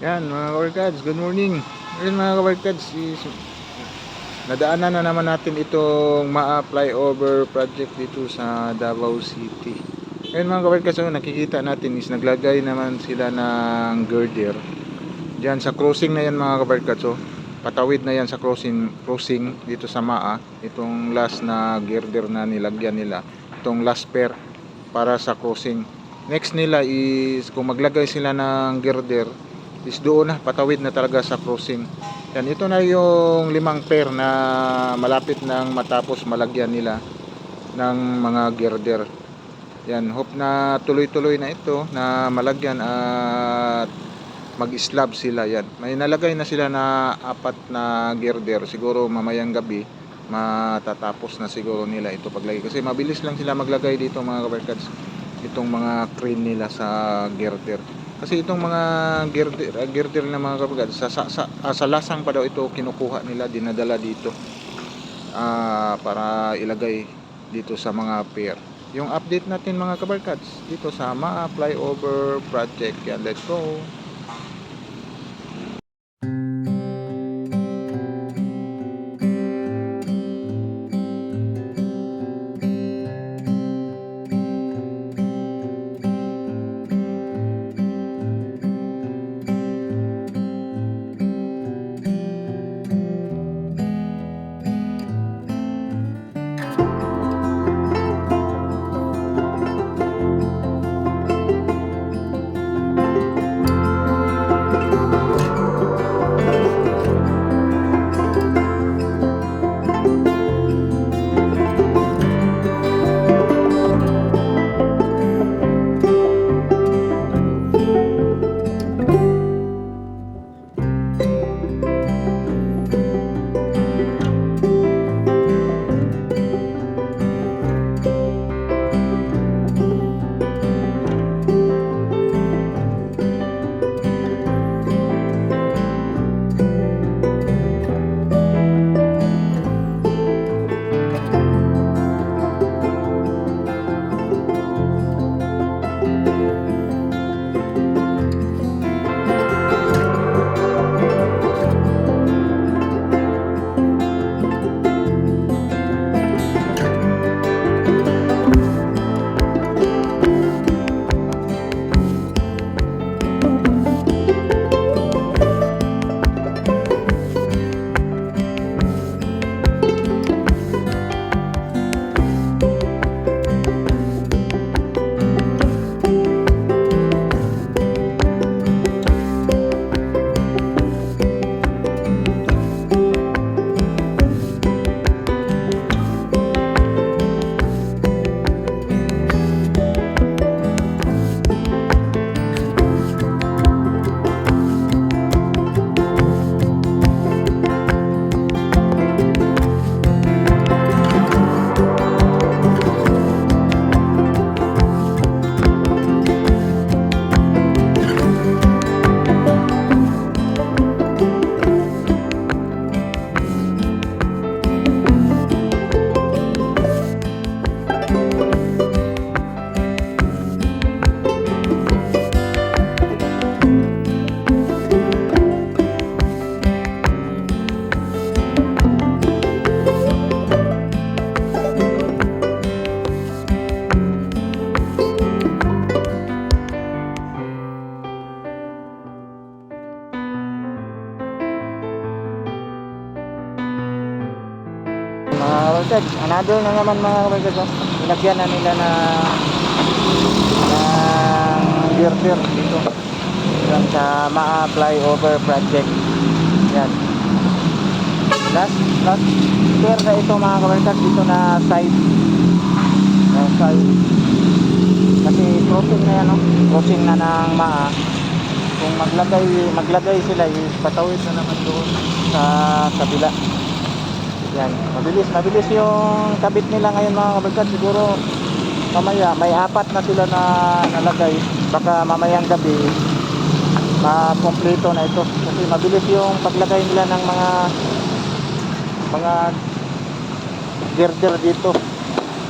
Yan mga kabarkads, good morning. Ngayon mga kabarkads, is, nadaanan na naman natin itong ma-apply over project dito sa Davao City. Ngayon mga kabarkads, oh, nakikita natin is naglagay naman sila ng girder. Diyan sa crossing na yan mga kabarkads, oh. patawid na yan sa crossing, crossing dito sa MAA. Itong last na girder na nilagyan nila. Itong last pair para sa crossing. Next nila is kung maglagay sila ng girder, is doon na patawid na talaga sa crossing. Yan ito na yung limang pair na malapit nang matapos malagyan nila ng mga girder. Yan hope na tuloy-tuloy na ito na malagyan at mag-slab sila. Yan may nalagay na sila na apat na girder. Siguro mamayang gabi matatapos na siguro nila ito paglagay. Kasi mabilis lang sila maglagay dito mga kabarkads itong mga crane nila sa girder kasi itong mga girder, uh, girder na mga kapagad, sa, sa, sa, ah, sa lasang pa daw ito kinukuha nila, dinadala dito ah, para ilagay dito sa mga pier. Yung update natin mga kabarkads dito sa MAA Flyover Project. Yan, let's go! Mga kabarkad another na naman mga kabarkad oh. nilagyan na nila na ng girder dito. Yan sa Maa Flyover Project. Yan. Last last pair na ito mga kabarkad dito na side. Na side. Kasi crossing na yan oh. crossing na ng Maa. Kung maglagay maglagay sila is patawid na naman doon sa kabila yan, mabilis, mabilis yung kabit nila ngayon mga kabarkad. Siguro mamaya may apat na sila na nalagay. Baka mamayang gabi makompleto na ito. Kasi mabilis yung paglagay nila ng mga mga girder dito.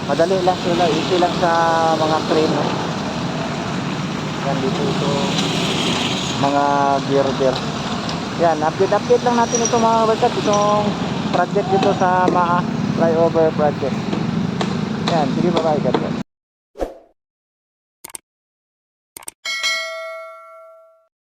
Madali lang sila, easy lang sa mga crane. No? Yan dito ito. mga girder. Yan, update-update lang natin ito mga kabarkad. Itong project dito sa MAA flyover project. Yan, sige bye-bye. God bless.